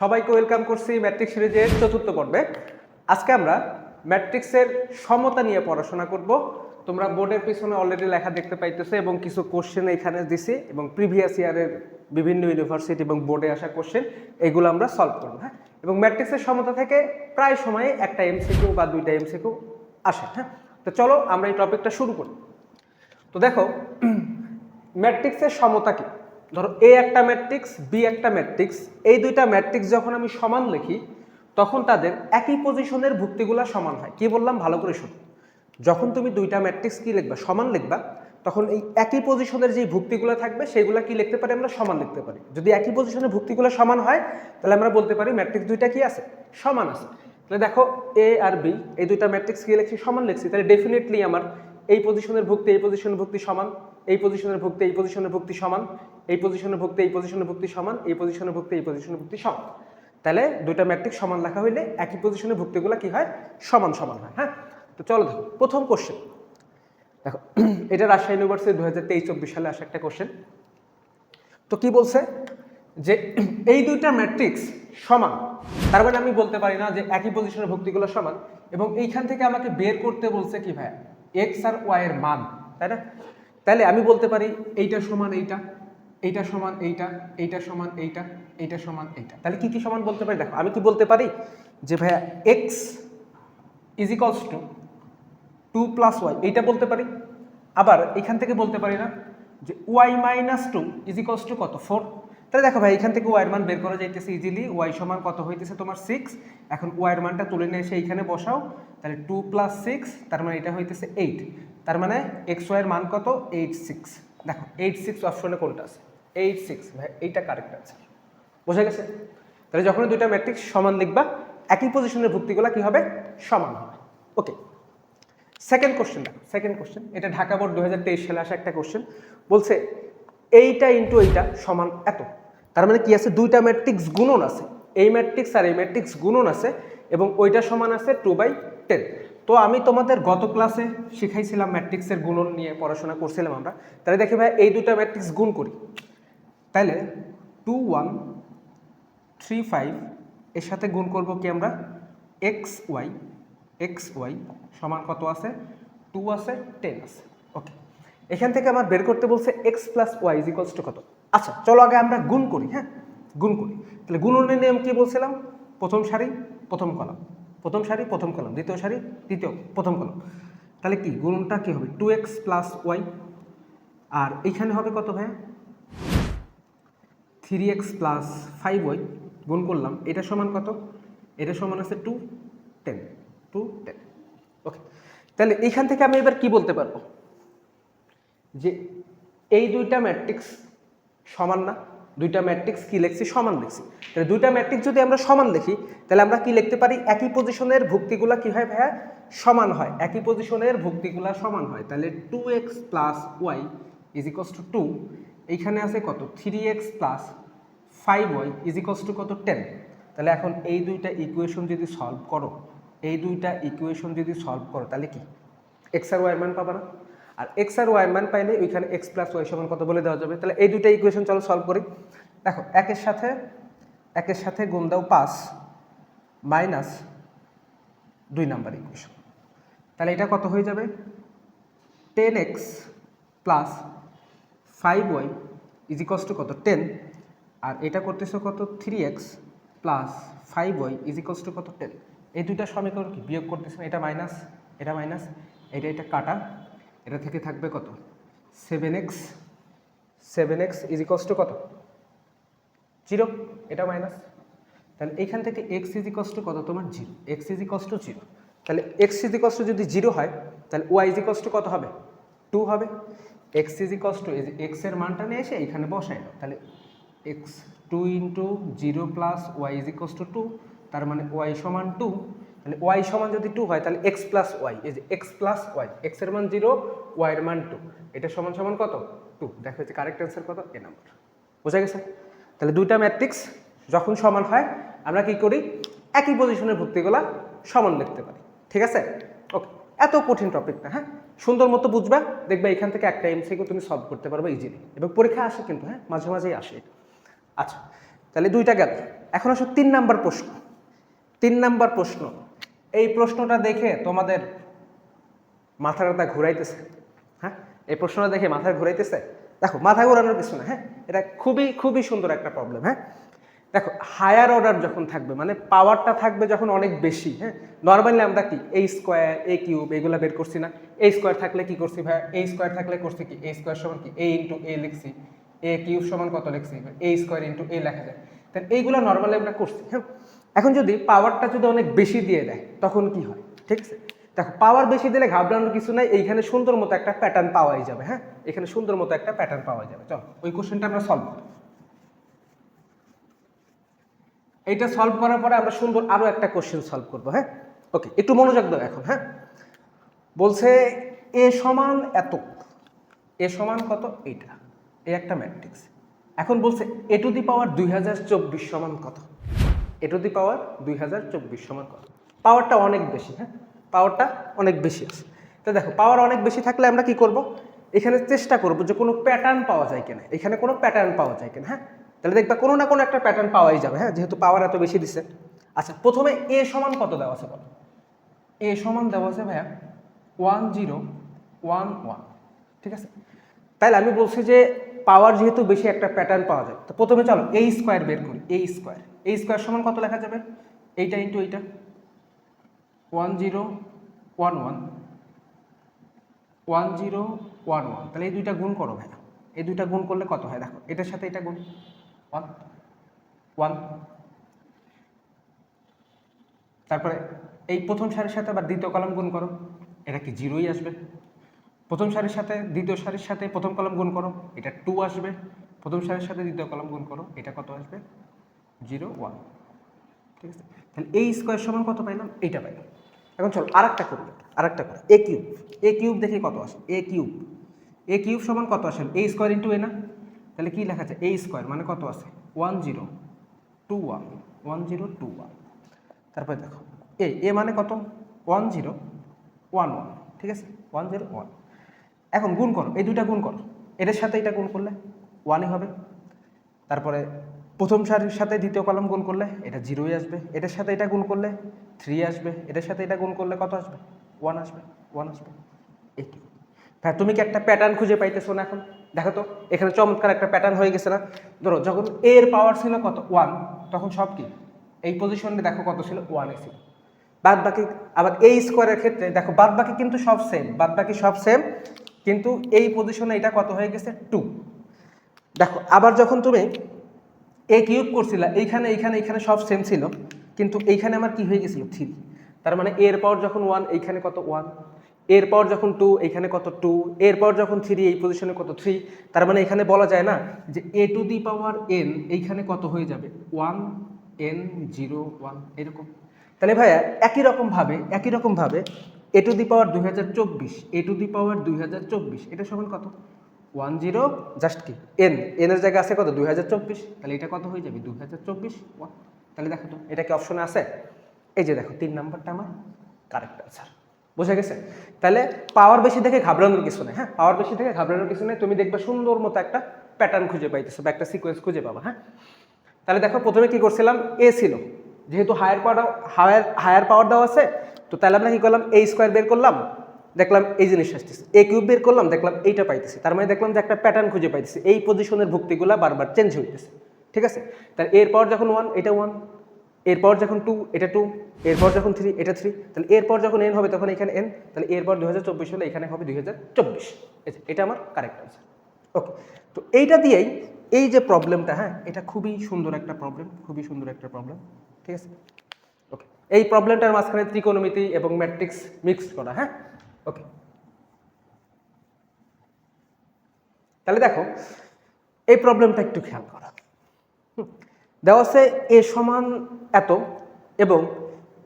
সবাইকে ওয়েলকাম করছি ম্যাট্রিক্স সিরিজের চতুর্থ পর্বে। আজকে আমরা ম্যাট্রিক্সের সমতা নিয়ে পড়াশোনা করব। তোমরা বোর্ডের পিছনে অলরেডি লেখা দেখতে পাইতেছো এবং কিছু কোশ্চেন এখানে দিছি এবং প্রিভিয়াস ইয়ারের বিভিন্ন ইউনিভার্সিটি এবং বোর্ডে আসা কোশ্চেন এগুলো আমরা সলভ করব হ্যাঁ? এবং ম্যাট্রিক্সের সমতা থেকে প্রায় সময় একটা এমসিকিউ বা দুইটা এমসিকিউ আসে হ্যাঁ? তো চলো আমরা এই টপিকটা শুরু করি। তো দেখো ম্যাট্রিক্সের সমতা কি? ধরো এ একটা ম্যাট্রিক্স বি একটা ম্যাট্রিক্স এই দুইটা ম্যাট্রিক্স যখন আমি সমান লিখি, তখন তাদের একই পজিশনের ভুক্তিগুলো সমান হয়। কি বললাম? ভালো করে শুনো। যখন তুমি দুইটা ম্যাট্রিক্স কি লিখবা? সমান লিখবা, তখন এই একই পজিশনের যে ভুক্তিগুলো থাকবে, সেগুলো কি লিখতে পারি আমরা? সমান লিখতে পারি। যদি একই পজিশনের ভুক্তিগুলো সমান হয়, তাহলে আমরা বলতে পারি ম্যাট্রিক্স দুইটা কি আছে? সমান আছে। তাহলে দেখো এ আর বি এই দুইটা ম্যাট্রিক্স কি লিখছি? সমান লিখছি। তাহলে ডেফিনেটলি আমার এই পজিশনের ভুক্তি, এই পজিশনের ভুক্তি সমান। এই পজিশনের ভুক্তি, এই পজিশনের ভুক্তি সমান, এই পজিশনের ভুক্তি, এই পজিশনের ভুক্তি সমান, এই পজিশনের ভুক্তি, এই পজিশনের ভুক্তি সমান। তাহলে দুইটা ম্যাট্রিক্স সমান লেখা হইলে একই পজিশনের ভুক্তিগুলো কি হয়? সমান সমান হয় হ্যাঁ? তো চলো দেখো, প্রথম কোশ্চেন দেখো, এটা রাজশাহী ইউনিভার্সিটি দু হাজার তেইশ চব্বিশ সালে আসা একটা কোশ্চেন তো কি বলছে? যে এই দুইটা ম্যাট্রিক্স সমান, তার মানে আমি বলতে পারি না যে একই পজিশনের ভুক্তিগুলো সমান, এবং এইখান থেকে আমাকে বের করতে বলছে কি ভাই এক্স আর ওয়াই এর মান, তাই না? তাহলে আমি বলতে পারি এইটা সমান এইটা এইটা সমান এইটা এইটা সমান এইটা এইটা সমান এইটা। তাহলে কি কি সমান বলতে পারি? দেখো, আমি কি বলতে পারি যে ভাইয়া X is equals to two plus Y এইটা বলতে পারি। আবার এখান থেকে বলতে পারি না যে Y minus two is equals to কত? ফোর তাহলে দেখো ভাই, এখান থেকে ওয়াইয়ের মান বের করা যাইতেছে ইজিলি ওয়াই সমান কত হইতেছে তোমার সিক্স এখন ওয়াইয়ের মানটা তুলে নিয়ে এসে এইখানে বসাও। তাহলে টু প্লাস সিক্স তার মানে এটা হইতেছে এইট তার মানে এক্স ওয়াইয়ের মান কত? এইট সিক্স দেখো এইট সিক্স অপশনে কোনটা আছে? এইট সিক্স ভাই, এইটা কারেক্ট আছে বোঝা গেছে? তাহলে যখন দুইটা ম্যাট্রিক্স সমান লিখবা, একই পজিশনের ভুক্তিগুলো কি হবে? সমান হবে। ওকে সেকেন্ড কোশ্চেন দেখো সেকেন্ড কোশ্চেন এটা ঢাকা বোর্ড দু হাজার তেইশ সালে আসা একটা কোশ্চেন বলছে, এইটা ইন্টু এইটা সমান এত। তার মানে কি আছে? দুইটা ম্যাট্রিক্স গুণন আছে। এই ম্যাট্রিক্স আর এই ম্যাট্রিক্স গুণন আছে এবং ওইটা সমান আছে টু বাই টেন তো আমি তোমাদের গত ক্লাসে শিখাইছিলাম ম্যাট্রিক্সের গুণন নিয়ে পড়াশোনা করছিলাম আমরা। তাহলে দেখি ভাই, এই দুইটা ম্যাট্রিক্স গুণ করি। তাহলে টু ওয়ান থ্রি ফাইভ এর সাথে গুণ করব কি আমরা? এক্স ওয়াই এক্স ওয়াই সমান কত আছে? টু আছে টেন আছে। ওকে এখান থেকে আমার বের করতে বলছে X plus Y is equals to কত? আচ্ছা চলো আগে আমরা গুণ করি হ্যাঁ? গুণ করি। তাহলে গুণনের নিয়ম কি বলছিলাম? প্রথম সারি, প্রথম কলাম। প্রথম সারি, প্রথম কলম। দ্বিতীয় সারি, তৃতীয়, প্রথম কলম। তাহলে কি? গুণটা কি হবে? টু এক্স প্লাস ওয়াই আর এইখানে হবে কত ভাইয়া? Three X plus five Y গুণ করলাম। এটা সমান কত? এটা সমান আছে two ten two ten okay তাহলে এইখান থেকে আমি এবার কি বলতে পারব? যে এই দুইটা ম্যাট্রিক্স সমান না। দুইটা ম্যাট্রিক্স কি লিখছি? সমান লিখছি। তাহলে দুইটা ম্যাট্রিক্স যদি আমরা সমান লিখি তাহলে আমরা কি লিখতে পারি? একই পজিশনের ভুক্তিগুলা কি হয় ভাইয়া? সমান হয়। একই পজিশনের ভুক্তিগুলা সমান হয়। তাহলে two X plus Y is equals to two এইখানে আছে কত? Three X plus five Y is equals to কত? টেন তাহলে এখন এই দুইটা ইকুয়েশন যদি সলভ করো, এই দুইটা ইকুয়েশন যদি সলভ করো, তাহলে কি? এক্স আর ওয়াই মান পাবা না? আর এক্স আর ওয়াই মান পাইলে ওইখানে এক্স প্লাস ওয়াই সমান কত বলে দেওয়া যাবে? তাহলে এই দুইটা ইকুয়েশন চলো সলভ করি। দেখো, একের সাথে একের সাথে গুণ দাও পাঁচ মাইনাস দুই নাম্বার ইকুয়েশন তাহলে এটা কত হয়ে যাবে? Ten X plus five Y is equals to কত? টেন আর এটা করতেছো কত? Three X plus five Y is equals to কত? টেন এই দুইটা সমীকরণ কি? বিয়োগ করতেছে এটা মাইনাস এটা মাইনাস এটা এটা কাটা। এটা থেকে থাকবে কত? Seven X seven X is equals to কত? জিরো এটা মাইনাস তাহলে এখান থেকে এক্স ইজ ইকস টু কত? তোমার zero X is equals to zero তাহলে এক্স ইজ ইকস টু যদি জিরো হয়, তাহলে ওয়াই ইজ ইকস টু কত হবে? টু হবে। এক্স ইজ ইকস টু এক্সের মানটা নিয়ে এসে এখানে বসাই দাও তাহলে X two into zero plus Y is equals to two তার মানে ওয়াই সমান টু তাহলে ওয়াই সমান যদি টু হয়, তাহলে এক্স প্লাস ওয়াই এই যে এক্স প্লাস ওয়াই এক্সের মান জিরো ওয়াইয়ের মান টু এটা সমান সমান কত? টু দেখা যাচ্ছে কারেক্ট অ্যান্সার কত? এ নাম্বার বোঝা গেছে? তাহলে দুইটা ম্যাট্রিক্স যখন সমান হয়, আমরা কি করি? একই পজিশনের ভর্তিগুলা সমান লিখতে পারি। ঠিক আছে? ওকে এত কঠিন টপিক না হ্যাঁ? সুন্দর মতো বুঝবা, দেখবে এখান থেকে একটা এমসিকিউ তুমি সলভ করতে পারবে ইজিলি এবং পরীক্ষা আসে কিন্তু হ্যাঁ? মাঝে মাঝেই আসে। আচ্ছা তাহলে দুইটা গেল। এখন আসো তিন নাম্বার প্রশ্ন। তিন নাম্বার প্রশ্ন। এই প্রশ্নটা দেখে তোমাদের মাথা ব্যথা ঘুরাইতেছে। হ্যাঁ? এই প্রশ্নটা দেখে মাথা ঘুরাইতেছে। দেখো, মাথা ঘোরানোর কিছু না হ্যাঁ? এটা খুবই খুবই সুন্দর একটা প্রবলেম হ্যাঁ? দেখো হায়ার অর্ডার যখন থাকবে মানে পাওয়ারটা থাকবে যখন অনেক বেশি হ্যাঁ? নর্মালি আমরা কি এই স্কোয়ার এ কিউব এগুলো বের করছি না। এই স্কোয়ার থাকলে কি করছি ভাই? এই স্কোয়ার থাকলে করছি কি? এই স্কোয়ার সমান কি? এ ইন্টু এ লিখছি। এ কিউব সমান কত লিখছি? এ স্কোয়ার ইন্টু এ লেখা যায়। তাহলে এইগুলো নর্মালি আমরা করছি হ্যাঁ? এখন যদি পাওয়ারটা যদি অনেক বেশি দিয়ে দেয়, তখন কি হয়? ঠিক আছে? দেখো পাওয়ার বেশি দিলে ঘাবড়ানোর কিছু নাই, এইখানে সুন্দর মতো একটা প্যাটার্ন পাওয়াই যাবে হ্যাঁ? এখানে সুন্দর মতো একটা প্যাটার্ন পাওয়া যাবে। চলো, ওই কোশ্চেনটা আমরা সলভ করি। এইটা সলভ করার পরে আমরা সুন্দর আরও একটা কোশ্চেন সলভ করব হ্যাঁ? ওকে একটু মনোযোগ দাও এখন হ্যাঁ? বলছে, এ সমান এত, এ সমান কত? এইটা, এই একটা ম্যাট্রিক্স এখন বলছে, এ টু দি পাওয়ার দুই হাজার চব্বিশ সমান কত? এ টু দি পাওয়ার দুই হাজার চব্বিশ সমান কত? পাওয়ারটা অনেক বেশি হ্যাঁ? পাওয়ারটা অনেক বেশি আছে। তো দেখো পাওয়ার অনেক বেশি থাকলে আমরা কি করব? এখানে চেষ্টা করব যে কোনো প্যাটার্ন পাওয়া যায় কিনা। এখানে কোনো প্যাটার্ন পাওয়া যায় কিনা হ্যাঁ? তাহলে দেখবা কোনো না কোনো একটা প্যাটার্ন পাওয়াই যাবে হ্যাঁ? যেহেতু পাওয়ার এত বেশি দিচ্ছে আচ্ছা প্রথমে এ সমান কত দেওয়া আছে বলো? এ সমান দেওয়া আছে ভাইয়া ওয়ান জিরো ওয়ান ওয়ান ঠিক আছে? তাহলে আমি বলছি যে পাওয়ার যেহেতু বেশি একটা প্যাটার্ন পাওয়া যায়, তো প্রথমে চলো এই স্কোয়ার বের করি এই স্কোয়ার এই স্কোয়ার সমান কত লেখা যাবে? এইটা ইন্টু এইটা। One zero one one one zero one one তাহলে এই দুইটা গুণ করো ভাইয়া। এই দুইটা গুণ করলে কত হয়? দেখো, এটার সাথে এটা গুণ। ওয়ান ওয়ান তারপরে এই প্রথম সারির সাথে আবার দ্বিতীয় কলম গুণ করো। এটা কি জিরোই আসবে? প্রথম সারির সাথে দ্বিতীয় সারির সাথে প্রথম কলম গুণ করো। এটা টু আসবে। প্রথম সারির সাথে দ্বিতীয় কলম গুণ করো। এটা কত আসবে? Zero, one. ঠিক আছে? তাহলে এই স্কোয়ার সমান কত পাইলাম? এইটা পাইলাম। এখন চলো, আরেকটা করি আরেকটা করি। এ কিউব এ কিউব দেখে কত আসে? এ কিউব এ কিউব সমান কত আসে? এ স্কোয়ার ইন্টু এ না? তাহলে কি লেখা আছে? এ স্কোয়ার মানে কত আছে one zero two one one zero two one তারপরে দেখো এ এ মানে কত? ওয়ান জিরো ওয়ান ওয়ান ঠিক আছে? ওয়ান জিরো ওয়ান এখন গুণ করো, এই দুইটা গুণ করো। এটার সাথে এটা গুণ করলে ওয়ানই হবে। তারপরে প্রথম সারির সাথে দ্বিতীয় কলম গুণ করলে এটা জিরোই আসবে, এটার সাথে এটা গুণ করলে থ্রি আসবে, এটার সাথে এটা গুণ করলে কত আসবে? ওয়ান আসবে ওয়ান আসবে এইটি হ্যাঁ তুমি কি একটা প্যাটার্ন খুঁজে পাইতেছো না এখন? দেখো তো, এখানে চমৎকার একটা প্যাটার্ন হয়ে গেছে না? ধরো, যখন এর পাওয়ার ছিল কত? ওয়ান তখন সব কি? এই পজিশনে দেখো কত ছিল? ওয়ানে ছিল বাদ বাকি আবার এই স্কোয়ারের ক্ষেত্রে দেখো বাদ বাকি কিন্তু সব সেম বাদ বাকি সব সেম কিন্তু এই পজিশনে এটা কত হয়ে গেছে? টু দেখো, আবার যখন তুমি এ কিউব করছিলা, এইখানে এইখানে এইখানে সব সেম ছিল, কিন্তু এইখানে আমার কি হয়ে গেছিল? থ্রি। তার মানে এর পর যখন ওয়ান এইখানে কত ওয়ান এরপর যখন টু এইখানে কত টু এরপর যখন থ্রি এই পজিশনে কত থ্রি তার মানে এখানে বলা যায় না যে এ টু দি পাওয়ার এন এইখানে কত হয়ে যাবে? ওয়ান এন জিরো ওয়ান এরকম। তাহলে ভাইয়া, একই রকমভাবে একই রকমভাবে এ টু দি পাওয়ার দুই হাজার চব্বিশ এ টু দি পাওয়ার দুই হাজার চব্বিশ, এটা সমান কত? ওয়ান জিরো জাস্ট কি এন এনের জায়গায় আছে কত? দুই হাজার চব্বিশ। তাহলে এটা কত হয়ে যাবে? দুই হাজার চব্বিশ। ওয়ান তাহলে দেখো তো, এটা কি অপশনে আছে? এই যে দেখো, তিন নাম্বারটা আমার কারেক্ট আনসার বোঝা গেছে? তাহলে পাওয়ার বেশি দেখে ঘাবড়ানোর কিছু নেই হ্যাঁ? পাওয়ার বেশি দেখে ঘাবড়ানোর কিছু নেই। তুমি দেখবে সুন্দর মতো একটা প্যাটার্ন খুঁজে পাইতেছো বা একটা সিকোয়েন্স খুঁজে পাবা হ্যাঁ? তাহলে দেখো, প্রথমে কি করছিলাম? এ ছিল। যেহেতু higher power higher higher power দেওয়া আছে, তো তাহলে আমরা কি করলাম? এই স্কোয়ার বের করলাম। দেখলাম এই জিনিস আসতেছে। এ কিউব বের করলাম, দেখলাম এইটা পাইতেছে। তার মানে দেখলাম যে একটা প্যাটার্ন খুঁজে পাইতেছে। এই পজিশনের ভুক্তিগুলা বারবার চেঞ্জ হইতেছে। ঠিক আছে? তাহলে এরপর যখন ওয়ান এটা ওয়ান এরপর যখন টু এটা টু এরপর যখন থ্রি এটা থ্রি তাহলে এরপর যখন এন হবে তখন এখানে এন তাহলে এরপর দুই হাজার চব্বিশ হলে এখানে হবে দুই হাজার চব্বিশ। এটা আমার কারেক্ট আনসার ওকে তো এইটা দিয়েই এই যে প্রবলেমটা হ্যাঁ এটা খুবই সুন্দর একটা প্রবলেম খুবই সুন্দর একটা প্রবলেম ঠিক আছে? ওকে এই প্রবলেমটার মাঝখানে ত্রিকোণমিতি এবং ম্যাট্রিক্স মিক্স করা হ্যাঁ? ওকে তাহলে দেখো, এই প্রবলেমটা একটু খেয়াল করা। দেওয়া আছে এ সমান এত এবং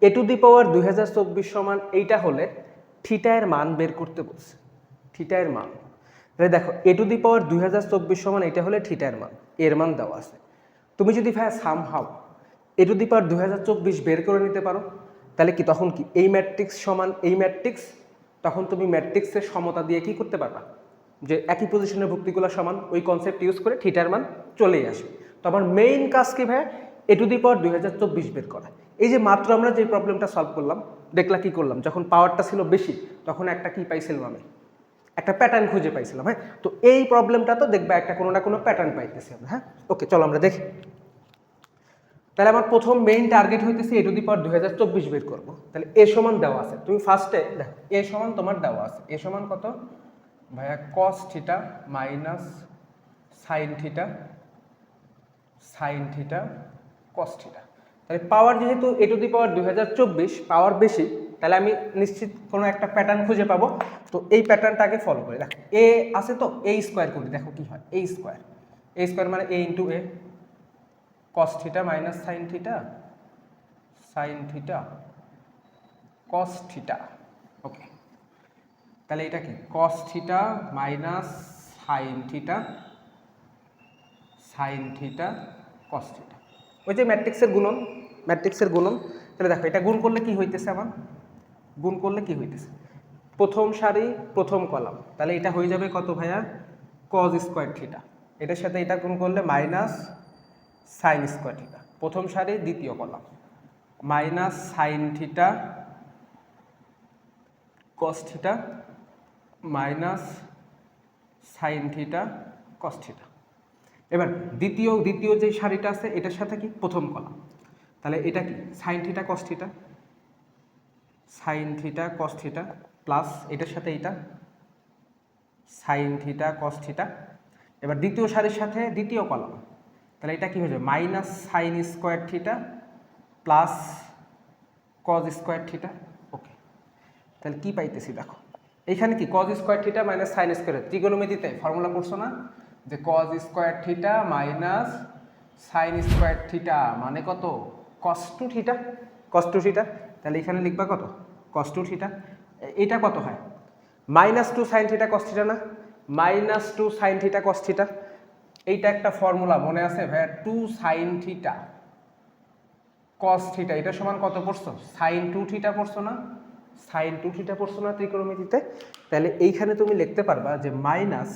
এ টু দি পাওয়ার দুই হাজার চব্বিশ সমান এইটা হলে থিটায়ের মান বের করতে বলছে। থিটায়ের মান। তাহলে দেখো, এ টু দি পাওয়ার দুই হাজার চব্বিশ সমান এটা হলে থিটায়ের মান, এর মান দেওয়া আছে। তুমি যদি ভাই সাম হাও এ টু দি পাওয়ার দুই হাজার চব্বিশ বের করে নিতে পারো, তাহলে কি তখন কি এই ম্যাট্রিক্স সমান এই ম্যাট্রিক্স তখন তুমি ম্যাট্রিক্সের সমতা দিয়ে কি করতে পারবা? যে একই পজিশনের ভুক্তিগুলো সমান, ওই কনসেপ্ট ইউজ করে থিটার মান চলেই আসবে তো আমার মেইন কাজ কি ভাই এ টু দি পাওয়ার দুই হাজার চব্বিশ বের করা। এই যে মাত্র আমরা যে প্রবলেমটা সলভ করলাম, দেখলা কি করলাম? যখন পাওয়ারটা ছিল বেশি, তখন একটা কি পাইছিলাম আমি? একটা প্যাটার্ন খুঁজে পাইছিলাম হ্যাঁ? তো এই প্রবলেমটা তো দেখবে একটা কোনো না কোনো প্যাটার্ন পাইতেছি আমরা হ্যাঁ? ওকে চলো আমরা দেখি। তাহলে আমার প্রথম মেইন টার্গেট হইতেছে এ টু দি পাওয়ার দুই হাজার চব্বিশ বের করব। তাহলে এ সমান দেওয়া আছে। তুমি ফার্স্টে দেখো এ সমান তোমার দেওয়া আছে। এ সমান কত? ভাইয়া cos theta minus sine theta sine theta cos theta তাহলে পাওয়ার যেহেতু এ টু দি পাওয়ার দুই হাজার চব্বিশ পাওয়ার বেশি, তাহলে আমি নিশ্চিত কোনো একটা প্যাটার্ন খুঁজে পাবো। তো এই প্যাটার্নটাকে ফলো করি। দেখো এ আছে তো এ স্কোয়ার করি। দেখো কি হয় এ স্কোয়ার এ স্কোয়ার মানে A into A cos theta minus sine theta sine theta cos theta okay তাহলে এটা কি? Cos theta minus sine theta sine theta cos theta ওই যে ম্যাট্রিক্সের গুণন ম্যাট্রিক্সের গুণন, তাহলে দেখো এটা গুণ করলে কি হইতেছে আমার গুণ করলে কি হইতেছে? প্রথম সারি, প্রথম কলাম। তাহলে এটা হয়ে যাবে কত ভাইয়া? কজ স্কোয়ার থিটা এটার সাথে এটা গুণ করলে মাইনাস সাইন স্কোয়ার থিটা প্রথম সারি, দ্বিতীয় column minus sine theta cos theta minus sine theta cos theta এবার দ্বিতীয় দ্বিতীয় যে সারিটা আছে, এটার সাথে কি? প্রথম কলাম তাহলে এটা কি? Sine theta cos theta sine theta cos theta plus এটার সাথে এটা সাইন থিটা কস থিটা এবার দ্বিতীয় সারির সাথে দ্বিতীয় কলাম তাহলে এটা কি হয়ে minus sine square theta plus cos square theta. Okay. তাহলে কি পাইতেছি দেখো? এইখানে কি? Cos square theta minus sine square. ত্রিগোণমিতিতে formula পড়ছো না? যে cos square theta minus sine square theta মানে কত? Cos two theta. Cos two theta. তাহলে এখানে লিখবা কত? Cos two theta. এটা কত হয়? Minus two sine theta cos theta না? Minus two sine theta cos theta. এইটা একটা ফর্মুলা মনে আছে ভাইয়া? Two sine theta cos theta এটা সমান কত পড়ছো? সাইন টু থিটা পড়ছো না? সাইন টু থিটা পড়ছো না ত্রিকোণমিতিতে? তাহলে এইখানে তুমি লিখতে পারবা যে মাইনাস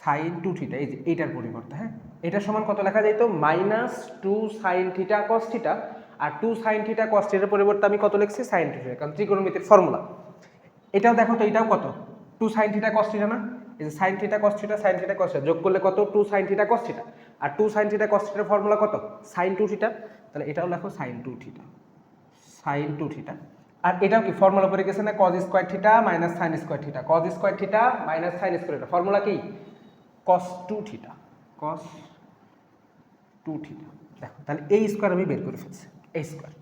সাইন টু থিটা এই যে এইটার পরিবর্তে হ্যাঁ? এটা সমান কত লেখা যাইতো? Minus two sine theta cos theta আর টু সাইন থিটা কস থিটার পরিবর্তে আমি কত লিখছি? সাইন টু থিটা কারণ ত্রিকোণমিতির ফর্মুলা এটাও দেখো তো, এটাও কত? Two sine theta cos theta না? Sine theta cos theta sine theta cos যোগ করলে কত? Two sine theta cos theta আর টু সাইন থিটা কস থিটার ফর্মুলা কত? সাইন টু থিটা তাহলে এটাও লেখো sine two theta sine two theta আর এটাও কি? ফর্মুলা পড়ে গেছে না? Cos square theta minus sine square theta cos square theta minus sine square theta formula কি? Cos two theta cos two theta দেখো, তাহলে এই স্কোয়ার আমি বের করে ফেলছি। এই স্কোয়ার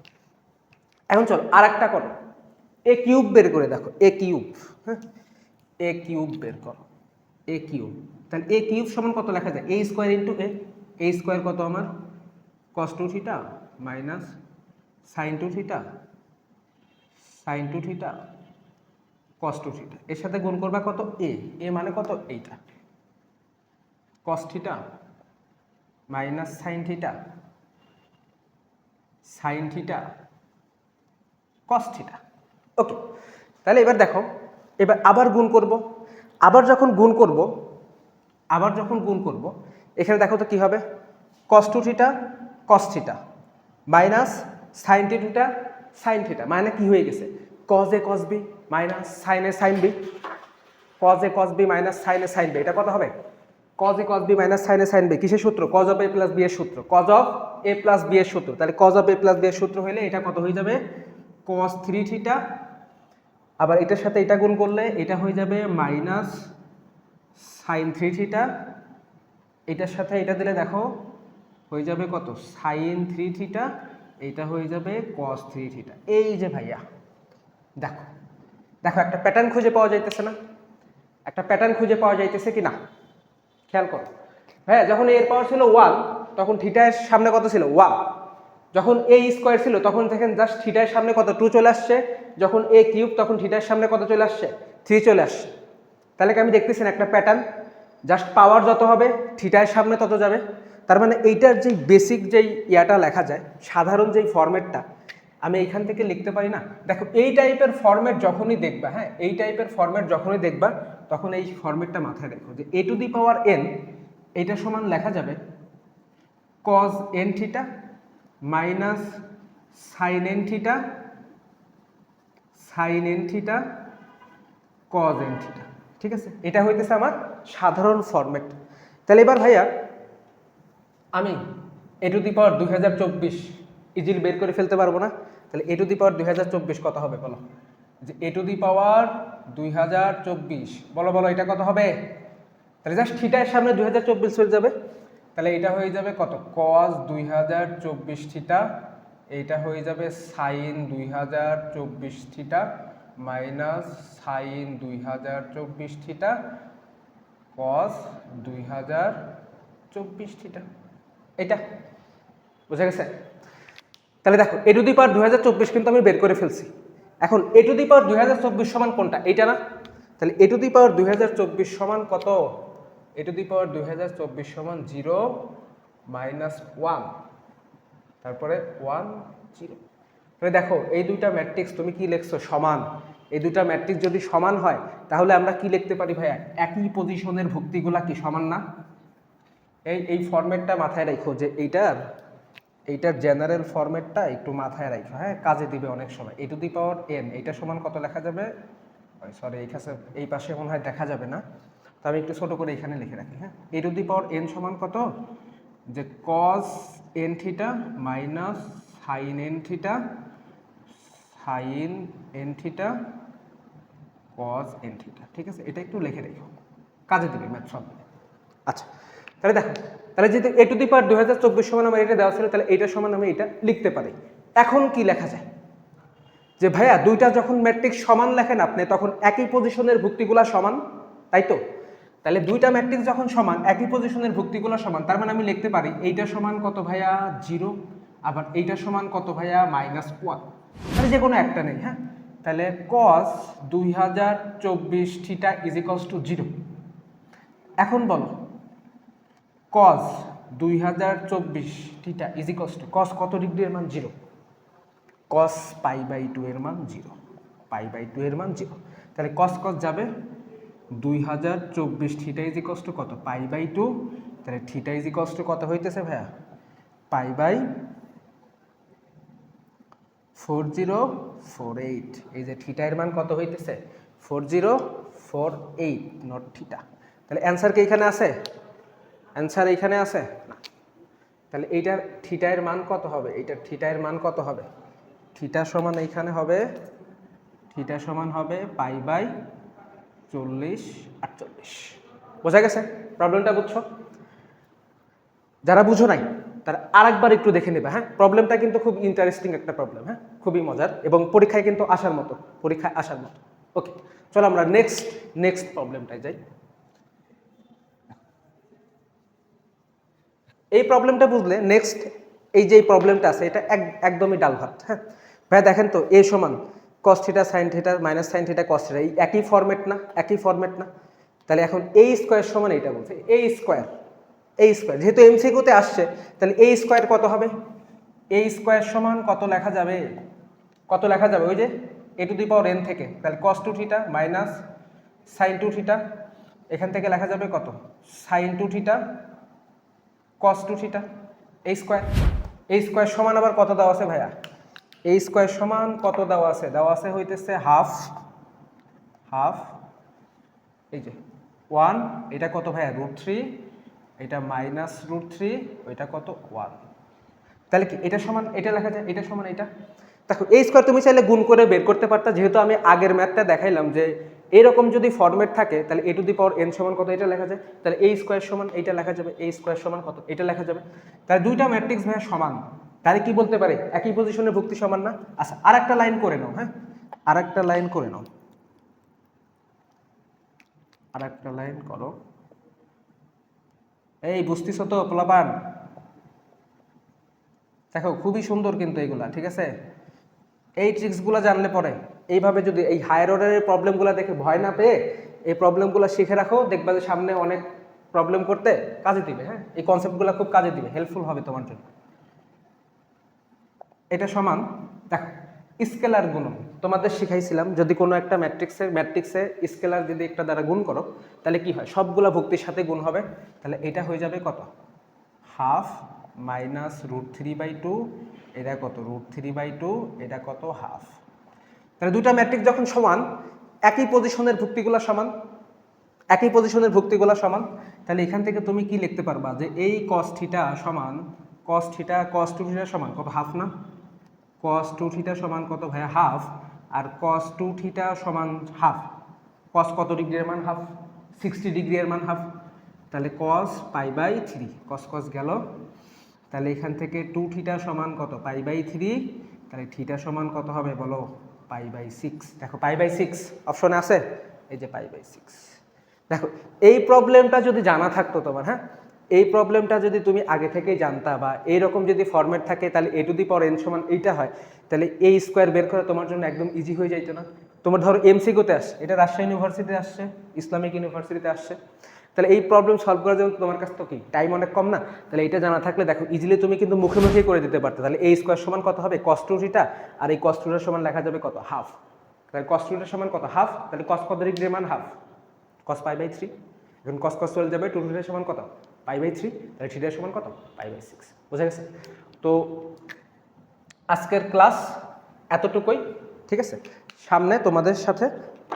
এখন চলো আর একটা করো। এ কিউব বের করে দেখো। এ কিউব হ্যাঁ? এ কিউব বের করো। এ কিউব তাহলে এ কিউব সমান কত লেখা যায়? A square into A A square কত আমার? Cos two theta minus sine two theta sine two theta cos two theta এর সাথে গুণ করবা কত? এ এ মানে কত? এইটা। Cos minus sine theta sine theta cos okay তাহলে এবার দেখো, এবার আবার গুণ করব। আবার যখন গুণ করব, আবার যখন গুণ করব, এখানে দেখো তো কী হবে? Cos two theta cos theta minus sine T theta sine theta মানে কি হয়ে গেছে? Cos A cos B minus sine A sine B cos A cos B minus sine A sine B এটা কত হবে? Cos A cos B minus sine A sine B কিসের সূত্র? Cos of A plus B এর সূত্র। Cos of A plus B এর সূত্র। তাহলে cos of A plus B এর সূত্র হলে এটা কত হয়ে যাবে? কস থ্রি থিটা আবার এটার সাথে এটা গুণ করলে এটা হয়ে যাবে মাইনাস সাইন থ্রি থিটা। এটার সাথে এটা দিলে দেখো হয়ে যাবে কত? সাইন থ্রি থিটা এইটা হয়ে যাবে কস থ্রি থিটা। এই যে ভাইয়া, দেখো দেখো একটা প্যাটার্ন খুঁজে পাওয়া যাইতেছে না। একটা প্যাটার্ন খুঁজে পাওয়া যাইতেছে কি না খেয়াল করো। হ্যাঁ যখন এর পাওয়ার ছিল ওয়ান তখন থিটার সামনে কত ছিল? ওয়ান যখন এ স্কোয়ার ছিল, তখন দেখেন জাস্ট থিটার সামনে কত? টু চলে আসছে। যখন এ কিউব তখন থিটার সামনে কত চলে আসছে? থ্রি চলে আসছে। তাহলে কি আমি দেখতেছি না একটা প্যাটার্ন জাস্ট পাওয়ার যত হবে থিটার সামনে তত যাবে। তার মানে এইটার যেই বেসিক যেই ইয়াটা লেখা যায়, সাধারণ যেই ফরম্যাটটা আমি এইখান থেকে লিখতে পারি না। দেখো, এই টাইপের ফরম্যাট যখনই দেখবা হ্যাঁ এই টাইপের ফরম্যাট যখনই দেখবা, তখন এই ফরম্যাটটা মাথায় রেখো যে এ টু দি পাওয়ার এন এইটা সমান লেখা যাবে cos N theta minus sine N theta, sine N theta cos N theta. ঠিক আছে? এটা হইতেছে আমার সাধারণ ফরম্যাট তাহলে এবার ভাইয়া, আমি এ টু দি পাওয়ার দুই হাজার চব্বিশ ইজিলি বের করে ফেলতে পারব না। তাহলে এ টু দি পাওয়ার দুই হাজার চব্বিশ কত হবে বলো? যে এ টু দি পাওয়ার দুই হাজার চব্বিশ, বলো বলো, এটা কত হবে? তাহলে জাস্ট থিটার সামনে দুই হাজার চব্বিশ হয়ে যাবে। তাহলে এটা হয়ে যাবে কত? কজ দুই হাজার চব্বিশ থিটা এইটা হয়ে যাবে সাইন দুই হাজার চব্বিশ থিটা মাইনাস সাইন দুই হাজার চব্বিশ থিটা কস দুই হাজার চব্বিশ থিটা এটা, বুঝা গেছে? তাহলে দেখো এ টু দি পাওয়ার দুই হাজার চব্বিশ কিন্তু আমি বের করে ফেলছি। এখন এ টু দি পাওয়ার দুই হাজার চব্বিশ সমান কোনটা? এইটা না? তাহলে এ টু দি পাওয়ার দুই হাজার চব্বিশ সমান কত? এ টু দি পাওয়ার দুই হাজার চব্বিশ সমান জিরো মাইনাস ওয়ান তারপরে ওয়ান জিরো তাহলে দেখো, এই দুইটা ম্যাট্রিক্স তুমি কি লিখছো? সমান। এই দুইটা ম্যাট্রিক্স যদি সমান হয়, তাহলে আমরা কি লিখতে পারি ভাইয়া? একই পজিশনের ভুক্তিগুলা কি সমান না? এই এই ফরম্যাটটা মাথায় রাখো যে এইটার এইটার জেনারেল ফরম্যাটটা একটু মাথায় রাখো হ্যাঁ? কাজে দিবে অনেক সময়। এ টু দি পাওয়ার এন এইটা সমান কত লেখা যাবে? সরি এই কাছে, এই পাশে মনে হয় দেখা যাবে না। তো আমি একটু ছোটো করে এখানে লিখে রাখি হ্যাঁ? এ টু দি পাওয়ার এন সমান কত? যে cos N theta minus sine N theta sine N theta cos N theta ঠিক আছে? এটা একটু লিখে রেখো। কাজে দিবে ম্যাথ সব। আচ্ছা তাহলে দেখো, তাহলে যদি এ টু দি পাওয়ার দু হাজার চব্বিশ সমান আমার এটা দেওয়া ছিল, তাহলে এইটার সমান আমি এটা লিখতে পারি। এখন কি লেখা যায়? যে ভাইয়া, দুইটা যখন ম্যাট্রিক্স সমান লেখেন আপনি, তখন একই পজিশনের ভুক্তিগুলা সমান, তাই তো? তাহলে দুইটা ম্যাট্রিক্স যখন সমান, একই পজিশনের ভুক্তিগুলো সমান, তার মানে আমি লিখতে পারি এইটা সমান কত ভাইয়া? জিরো আবার এইটা সমান কত ভাইয়া? মাইনাস ওয়ান তাহলে যে কোনো একটা নেই হ্যাঁ? তাহলে কস দুই হাজার চব্বিশ theta is equals to zero এখন বলো কস দুই হাজার চব্বিশ theta is equals to cos কত ডিগ্রির মান? Zero cos pi by two এর মান জিরো পাই বাই টু এর মান জিরো তাহলে কস কস যাবে? দুই হাজার চব্বিশ থিটা ইজ ইকস টু কত? Pi by two? তাহলে থিটা ইজ ইকস কত হইতেছে ভাইয়া? Pi by four zero four eight. এই যে থিটা মান কত হইতেছে? Four zero four eight not theta. তাহলে অ্যান্সার কি এখানে আছে? অ্যান্সার এইখানে আছে? না। তাহলে এইটার থিটা মান কত হবে? এইটার থিটা মান কত হবে? থিটা সমান এইখানে হবে, থিটা সমান হবে পাই বাই চল্লিশ, আটচল্লিশ। বোঝা গেছে? প্রবলেমটা বুঝছ? যারা বুঝো নাই, তারা আরেকবার একটু দেখে নেবে হ্যাঁ? প্রবলেমটা কিন্তু খুব ইন্টারেস্টিং একটা প্রবলেম হ্যাঁ? খুবই মজার এবং পরীক্ষায় কিন্তু আসার মতো, পরীক্ষায় আসার মতো। ওকে চলো আমরা নেক্সট নেক্সট প্রবলেমটায় যাই। এই প্রবলেমটা বুঝলে নেক্সট এই যে প্রবলেমটা আছে, এটা এক, একদমই ডাল ভাত হ্যাঁ? ভাই, দেখেন তো এ সমান cos theta sine theta minus sine theta cos এই একই ফরম্যাট না, একই ফরম্যাট না। তাহলে এখন এই স্কোয়ার সমান এইটা বলছে এই স্কোয়ার এই স্কোয়ার যেহেতু এমসিকিউতে আসছে, তাহলে এই স্কোয়ার কত হবে? এই স্কোয়ার সমান কত লেখা যাবে? কত লেখা যাবে? ওই যে এ টু দি পাওয়ার এন থেকে। তাহলে cos two theta minus sine two theta এখান থেকে লেখা যাবে কত? Sine two theta cos two theta এই স্কোয়ার এই স্কোয়ার সমান আবার কত দেওয়া আছে ভাইয়া? এই স্কোয়ার সমান কত দেওয়া আছে? দেওয়া আছে হইতেছে হাফ হাফ, এই যে ওয়ান, এটা কত ভাইয়া? রুট থ্রি, এটা মাইনাস রুট থ্রি, ওইটা কত? ওয়ান। তাহলে কি এটা সমান, এটা লেখা যায়, এটা সমান এটা? দেখো, এই স্কোয়ার তুমি চাইলে গুণ করে বের করতে পারতা, যেহেতু আমি আগের ম্যাথটা দেখাইলাম যে এরকম যদি ফরম্যাট থাকে, তাহলে এ টু দি পাওয়ার এন সমান কত? এটা লেখা যায়। তাহলে এই স্কোয়ার সমান এইটা লেখা যাবে, এই স্কোয়ার সমান কত? এটা লেখা যাবে। তাহলে দুইটা ম্যাট্রিক্স ভাইয়া সমান। তাহলে কি বলতে পারে? একই পজিশনে ভক্তি সমান না? আচ্ছা আর একটা লাইন করে নাও হ্যাঁ? আর একটা লাইন করে নাও। আর একটা লাইন করো। এই, বুঝতেছো তো প্লাবান দেখো, খুবই সুন্দর কিন্তু এইগুলা ঠিক আছে? এই ট্রিক্সগুলো জানলে পরে, এইভাবে যদি এই হায়ার অর্ডারের প্রবলেমগুলো দেখে ভয় না পেয়ে, এই প্রবলেমগুলো শিখে রাখো, দেখবা যে সামনে অনেক প্রবলেম করতে কাজে দিবে হ্যাঁ? এই কনসেপ্টগুলো খুব কাজে দিবে হেল্পফুল হবে তোমার জন্য। এটা সমান। দেখো স্কেলার গুণন তোমাদের শিখাইছিলাম, যদি কোনো একটা ম্যাট্রিক্সের ম্যাট্রিক্সে স্কেলার যদি একটা দ্বারা গুণ করো, তাহলে কি হয়? সবগুলা ভক্তির সাথে গুণ হবে। তাহলে এটা হয়ে যাবে কত? Half minus root three by two, এটা কত? রুট থ্রি বাই টু, এটা কত? হাফ। তাহলে দুটা ম্যাট্রিক্স যখন সমান, একই পজিশনের ভুক্তিগুলো সমান। একই পজিশনের ভুক্তিগুলো সমান। তাহলে এখান থেকে তুমি কি লিখতে পারবা? যে এই কস থিটা সমান কস থিটা টু থিটা সমান। কত? হাফ না? কস টু থিটা সমান কত ভাইয়া? হাফ আর কস টু থিটা সমান হাফ কস কত ডিগ্রির মান? হাফ সিক্সটি ডিগ্রি এর মান? হাফ তাহলে কস পাই বাই থ্রি কস কস গেল। তাহলে এখান থেকে টু থিটা সমান কত? পাই বাই থ্রি তাহলে থিটা সমান কত হবে বলো? পাই বাই সিক্স দেখো পাই বাই সিক্স অপশনে আছে? এই যে পাই বাই সিক্স দেখো, এই প্রবলেমটা যদি জানা থাকতো তোমার হ্যাঁ? এই প্রবলেমটা যদি তুমি আগে থেকেই জানতা বা এইরকম যদি ফর্ম্যাট থাকে, তাহলে এ টু দি পাওয়ার এন সমান এইটা হয়, তাহলে এই স্কোয়ার বের করা তোমার জন্য একদম ইজি হয়ে যাইতো না। তোমার ধরো এমসিকিউতে আসছে, এটা রাজশাহী ইউনিভার্সিটিতে আসছে, ইসলামিক ইউনিভার্সিটিতে আসছে। তাহলে এই প্রবলেম সলভ করার জন্য তোমার কাছে তো কি? টাইম অনেক কম না? তাহলে এটা জানা থাকলে দেখো ইজিলি তুমি কিন্তু মুখে মুখেই করে দিতে পারতে। তাহলে এই স্কোয়ার সমান কত হবে? কস্টুরিটা আর এই কস্টুরিটার সমান লেখা যাবে কত? হাফ তাহলে কস্টুরিটার সমান কত? হাফ তাহলে কস কত ডিগ্রির মান half cos pi by three এখন কস কস চলে যাবে টু সমান কত? পাই বাই থ্রি, তাহলে থ্রিটার সমান কত? Pi by six. বোঝা গেছে? তো আজকের ক্লাস এতটুকুই, ঠিক আছে? সামনে তোমাদের সাথে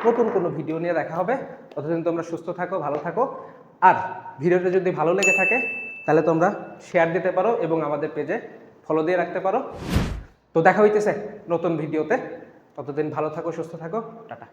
নতুন কোনো ভিডিও নিয়ে দেখা হবে। ততদিন তোমরা সুস্থ থাকো, ভালো থাকো। আর ভিডিওটা যদি ভালো লেগে থাকে, তাহলে তোমরা শেয়ার দিতে পারো এবং আমাদের পেজে ফলো দিয়ে রাখতে পারো। তো দেখা হইতেছে নতুন ভিডিওতে। ততদিন ভালো থাকো, সুস্থ থাকো। টাটা।